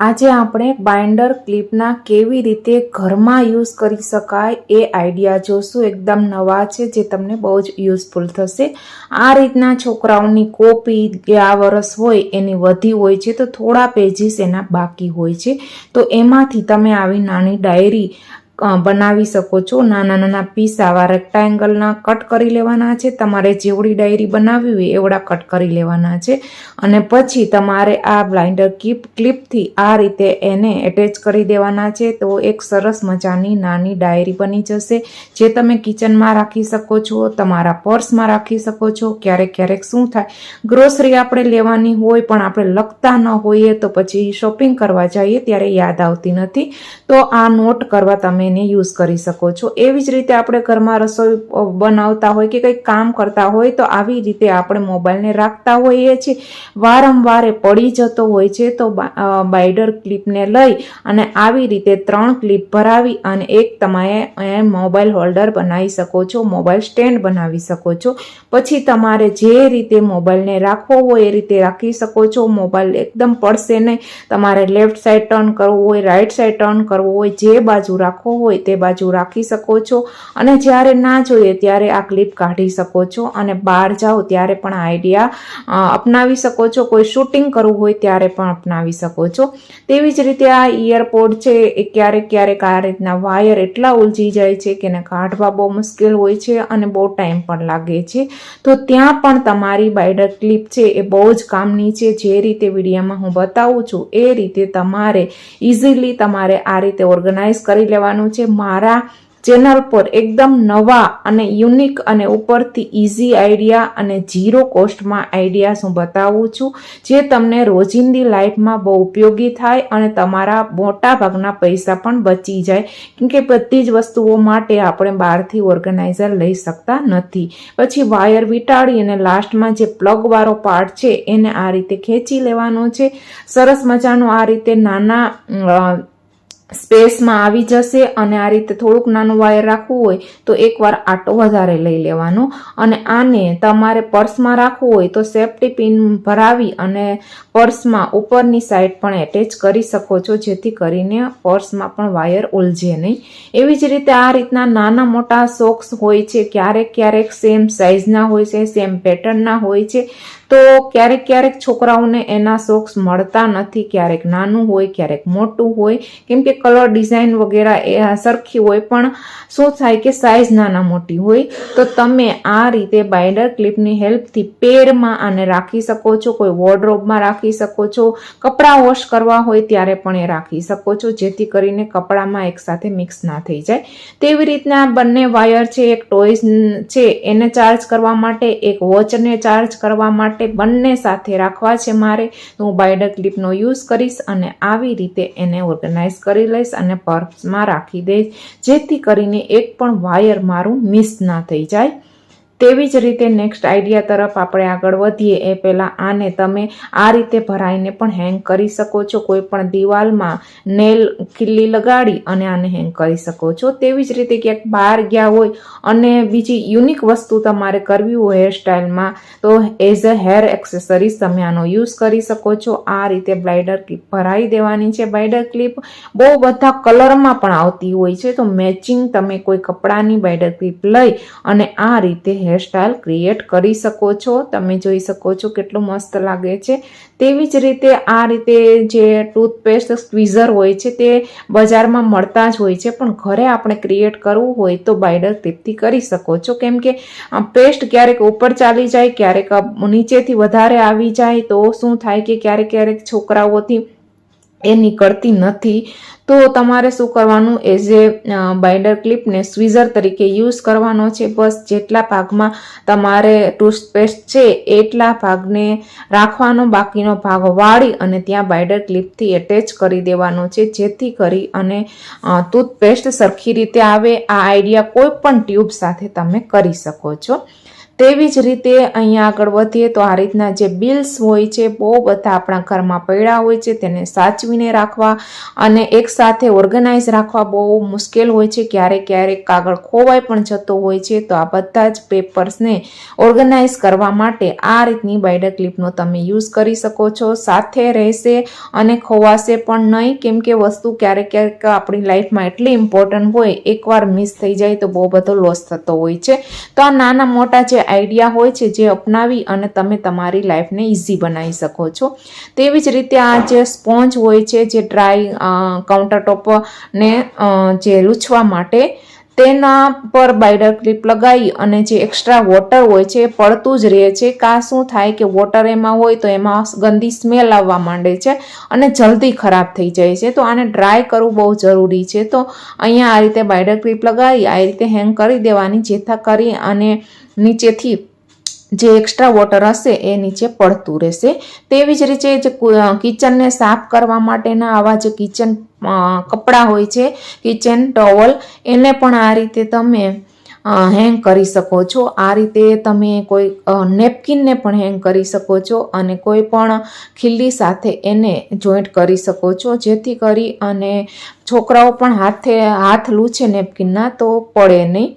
આજે આપણે બાઇન્ડર ક્લિપના કેવી રીતે ઘરમાં યુઝ કરી શકાય એ આઈડિયા જોશું. એકદમ નવા છે, જે તમને બહુ જ યુઝફુલ થશે. આ રીતના છોકરાઓની કોપી આ વરસ હોય, એની વધી હોય છે, તો થોડા પેજીસ એના બાકી હોય છે. તો એમાંથી તમે આવી નાની ડાયરી બનાવી શકો છો. નાના નાના પીસ આવા રેક્ટાંગલના કટ કરી લેવાના છે. તમારે જેવડી ડાયરી બનાવવી હોય એવડા કટ કરી લેવાના છે. અને પછી તમારે આ બ્લાઇન્ડર કીપ, ક્લિપથી આ રીતે એને એટેચ કરી દેવાના છે. તો એક સરસ મજાની નાની ડાયરી બની જશે, જે તમે કિચનમાં રાખી શકો છો, તમારા પર્સમાં રાખી શકો છો. ક્યારેક ક્યારેક શું થાય ગ્રોસરી આપણે લેવાની હોય પણ આપણે લખતા ન હોઈએ તો પછી શોપિંગ કરવા જઈએ ત્યારે યાદ આવતી નથી. તો આ નોટ કરવા તમે એને યુઝ કરી શકો છો. એવી જ રીતે આપણે ઘરમાં રસોઈ બનાવતા હોય કે કંઈક કામ કરતા હોય તો આવી રીતે આપણે મોબાઈલને રાખતા હોઈએ છીએ. વારંવાર પડી જતો હોય છે તો બાઇડર ક્લિપને લઈ અને આવી રીતે ત્રણ ક્લિપ ભરાવી અને એક તમારે મોબાઈલ હોલ્ડર બનાવી શકો છો, મોબાઈલ સ્ટેન્ડ બનાવી શકો છો. પછી તમારે જે રીતે મોબાઈલને રાખવો હોય એ રીતે રાખી શકો છો. મોબાઈલ એકદમ પડશે નહીં. તમારે લેફ્ટ સાઈડ ટર્ન કરવો હોય, રાઈટ સાઈડ ટર્ન કરવો હોય, જે બાજુ રાખવો હોય તે બાજુ રાખી શકો છો. અને જ્યારે ના જોઈએ ત્યારે આ ક્લિપ કાઢી શકો છો અને બહાર જાઓ ત્યારે પણ આઈડિયા અપનાવી શકો છો. કોઈ શૂટિંગ કરવું હોય ત્યારે પણ અપનાવી શકો છો. તેવી જ રીતે આ ઇયરપોડ છે એ ક્યારેક ક્યારેક આ રીતના વાયર એટલા ઉલજી જાય છે કે એને કાઢવા બહુ મુશ્કેલ હોય છે અને બહુ ટાઈમ પણ લાગે છે. તો ત્યાં પણ તમારી બાઇડર ક્લિપ છે એ બહુ જ કામની છે. જે રીતે વિડીયામાં હું બતાવું છું એ રીતે તમારે ઇઝીલી તમારે આ રીતે ઓર્ગનાઇઝ કરી લેવાનું છે. મારા ચેનલ પર એકદમ નવા અને યુનિક અને ઉપરથી ઇઝી આઈડિયા અને ઝીરો કોસ્ટમાં આઈડિયાસ હું બતાવું છું, જે તમને રોજિંદી લાઈફમાં બહુ ઉપયોગી થાય અને તમારા મોટાભાગના પૈસા પણ બચી જાય. કેમ કે બધી જ વસ્તુઓ માટે આપણે બહારથી ઓર્ગેનાઇઝર લઈ શકતા નથી. પછી વાયર વીંટાળી અને લાસ્ટમાં જે પ્લગવાળો પાર્ટ છે એને આ રીતે ખેંચી લેવાનો છે. સરસ મજાનો આ રીતે નાના સ્પેસમાં આવી જશે અને આ રીતે થોડુંક નાનું વાયર રાખવું હોય તો એકવાર આટો વધારે લઈ લેવાનો. અને આને તમારે પર્સમાં રાખવું હોય તો સેફટી પિન ભરાવી અને પર્સમાં ઉપરની સાઈડ પણ એટેચ કરી શકો છો, જેથી કરીને પર્સમાં પણ વાયર ઉલઝે નહીં. એવી જ રીતે આ રીતના નાના મોટા સોક્સ હોય છે, ક્યારેક ક્યારેક સેમ સાઇઝના હોય છે સેમ પેટર્નના હોય છે. તો ક્યારેક ક્યારેક છોકરાઓને એના શોખ મળતા નથી. ક્યારેક નાનું હોય, ક્યારેક મોટું હોય. કેમ કે કલર ડિઝાઇન વગેરે એ સરખી હોય, પણ શું થાય કે સાઇઝ નાના મોટી હોય. તો તમે આ રીતે બાઇન્ડર ક્લિપની હેલ્પથી પેરમાં આને રાખી શકો છો, કોઈ વોર્ડરોબમાં રાખી શકો છો. કપડાં વોશ કરવા હોય ત્યારે પણ એ રાખી શકો છો, જેથી કરીને કપડામાં એકસાથે મિક્સ ના થઈ જાય. તેવી રીતના બંને વાયર છે, એક ટોયઝ છે, એને ચાર્જ કરવા માટે, એક વોચને ચાર્જ કરવા માટે બંને સાથે રાખવા છે મારે હું બાયડર ક્લિપનો યુઝ કરીશ અને આવી રીતે એને ઓર્ગેનાઇઝ કરી લઈશ અને પર્સમાં રાખી દઈશ, જેથી કરીને એક પણ વાયર મારું મિસ ના થઈ જાય. તેવી જ રીતે નેક્સ્ટ આઈડિયા તરફ આપણે આગળ વધીએ, એ પહેલાં આને તમે આ રીતે ભરાઈને પણ હેંગ કરી શકો છો. કોઈ પણ દિવાલમાં નેલ કિલ્લી લગાડી અને આને હેંગ કરી શકો છો. તેવી જ રીતે ક્યાંક બહાર ગયા હોય અને બીજી યુનિક વસ્તુ તમારે કરવી હોય હેરસ્ટાઇલમાં તો એઝ અ હેર એક્સેસરીઝ તમે આનો યુઝ કરી શકો છો. આ રીતે બ્લાઇડર ક્લિપ ભરાઈ દેવાની છે. બ્લાઇડર ક્લિપ બહુ બધા કલરમાં પણ આવતી હોય છે. તો મેચિંગ તમે કોઈ કપડાની બ્લાઇડર ક્લિપ લઈ અને આ રીતે હેરસ્ટાઇલ ક્રિએટ કરી શકો છો. તમે જોઈ શકો છો કેટલું મસ્ત લાગે છે. તેવી જ રીતે આ રીતે જે ટૂથપેસ્ટ સ્ક્વીઝર હોય છે તે બજારમાં મળતા જ હોય છે. પણ ઘરે આપણે ક્રિએટ કરવું હોય તો બાઇડર ટીપથી કરી શકો છો. કેમ કે પેસ્ટ ક્યારેક ઉપર ચાલી જાય, ક્યારેક નીચેથી વધારે આવી જાય તો શું થાય કે ક્યારેક ક્યારેક છોકરાઓથી એ નીકળતી નથી, તો તમારે શું કરવાનું? એઝ એ બાઇન્ડર ક્લિપને સ્વીઝર તરીકે યુઝ કરવાનો છે, બસ જેટલા ભાગમાં તમારે ટૂથપેસ્ટ છે, એટલા ભાગને રાખવાનો, બાકીનો ભાગ વાળી અને ત્યાં બાઇડર ક્લિપથી એટેચ કરી દેવાનો છે, જેથી કરી અને ટૂથપેસ્ટ સરખી રીતે આવે. આ આઈડિયા કોઈ પણ ટ્યુબ સાથે તમે કરી શકો છો. તેવી જ રીતે અહીંયા આગળ વધીએ તો આ રીતના જે બિલ્સ હોય છે, બહુ બધા આપણા ઘરમાં પડ્યા હોય છે, તેને સાચવીને રાખવા અને એકસાથે ઓર્ગેનાઇઝ રાખવા બહુ મુશ્કેલ હોય છે. ક્યારેક ક્યારેક કાગળ ખોવાઈ પણ જતો હોય છે. તો આ બધા જ પેપર્સને ઓર્ગેનાઇઝ કરવા માટે આ રીતની બાયડા ક્લિપનો તમે યુઝ કરી શકો છો. સાથે રહેશે અને ખોવાશે પણ નહીં. કેમ કે વસ્તુ ક્યારેક ક્યારેક આપણી લાઈફમાં એટલી ઇમ્પોર્ટન્ટ હોય, એકવાર મિસ થઈ જાય તો બહુ બધો લોસ થતો હોય છે. તો આ નાના મોટા જે આઈડિયા હોય છે જે અપનાવી અને તમે તમારી લાઈફને ઇઝી બનાવી શકો છો. તેવી જ રીતે આ જે સ્પોન્જ હોય છે જે ડ્રાય કાઉન્ટર ટોપને જે લૂછવા માટે તેના પર બાઇડર ક્લિપ લગાવી અને જે એક્સ્ટ્રા વોટર હોય છે એ પડતું જ રહે છે. કાં શું થાય કે વોટર એમાં હોય તો એમાં ગંદી સ્મેલ આવવા માંડે છે અને જલ્દી ખરાબ થઈ જાય છે. તો આને ડ્રાય કરવું બહુ જરૂરી છે. તો અહીંયા આ રીતે બાઇડર ક્લિપ લગાવી આ રીતે હેંગ કરી દેવાની, જેથા કરી અને નીચેથી જે એક્સ્ટ્રા વોટર હશે એ નીચે પડતું રહેશે. તેવી જ રીતે જે કિચનને સાફ કરવા માટેના આવા જે કિચન કપડાં હોય છે કિચન ટોવલ એને પણ આ રીતે તમે હેંગ કરી શકો છો. આ રીતે તમે કોઈ નેપકિનને પણ હેંગ કરી શકો છો અને કોઈ પણ ખીલ્લી સાથે એને જોઈન્ટ કરી શકો છો. જેથી કરી અને છોકરાઓ પણ હાથે, હાથ લૂછે નેપકિનના તો પડે નહીં.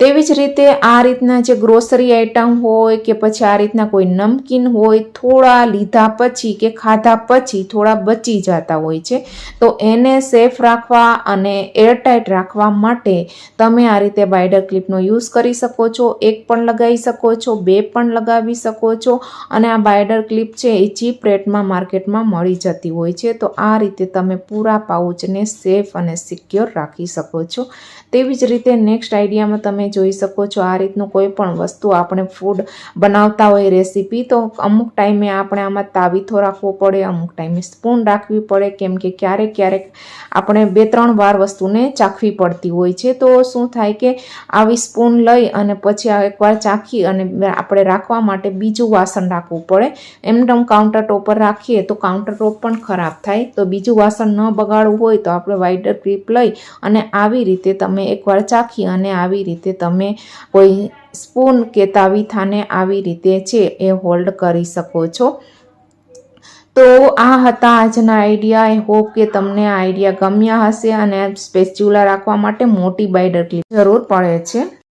તેવી જ રીતે આ રીતના જે ગ્રોસરી આઇટમ હોય કે પછી આ રીતના કોઈ નમકીન હોય, થોડા લીધા પછી કે ખાધા પછી થોડા બચી જતા હોય છે, તો એને સેફ રાખવા અને એરટાઇટ રાખવા માટે તમે આ રીતે બાઇડર ક્લિપનો યુઝ કરી શકો છો, એક પણ લગાવી શકો છો, બે પણ લગાવી શકો છો અને આ બાઇડર ક્લિપ છે એ ચીપ રેટમાં માર્કેટમાં મળી જતી હોય છે, તો આ રીતે તમે પૂરા પાઉચને સેફ અને સિક્યોર રાખી શકો છો. તેવી જ રીતે નેક્સ્ટ આઈડિયામાં તમે જોઈ શકો છો. આ રીતનું કોઈ પણ વસ્તુ આપણે ફૂડ બનાવતા હોય રેસીપી તો અમુક ટાઈમે આપણે આમાં તાવીથો રાખવો પડે, અમુક ટાઈમે સ્પૂન રાખવી પડે, કેમ કે ક્યારેક ક્યારેક આપણે બે, ત્રણ વાર વસ્તુને ચાખવી પડતી હોય છે. તો શું થાય કે આવી સ્પૂન લઈ અને પછી એકવાર ચાખી અને આપણે રાખવા માટે બીજું વાસણ રાખવું પડે. એમનેમ કાઉન્ટર ટોપ પર રાખીએ તો કાઉન્ટર ટોપ પણ ખરાબ થાય. તો બીજું વાસણ ન બગાડવું હોય તો આપણે વાઇડર ક્લિપ લઈ અને આવી રીતે તમે એકવાર ચાખી અને આવી રીતે તમે કોઈ સ્પૂન કે તાવીથાને આવી રીતે છે એ હોલ્ડ કરી શકો છો. તો આ હતા આજના આઈડિયા. આઈ હોપ કે તમને આ આઈડિયા ગમ્યા હશે અને સ્પેચ્યુલા રાખવા માટે મોટી બાઇડર ક્લિપ જરૂર પડે છે.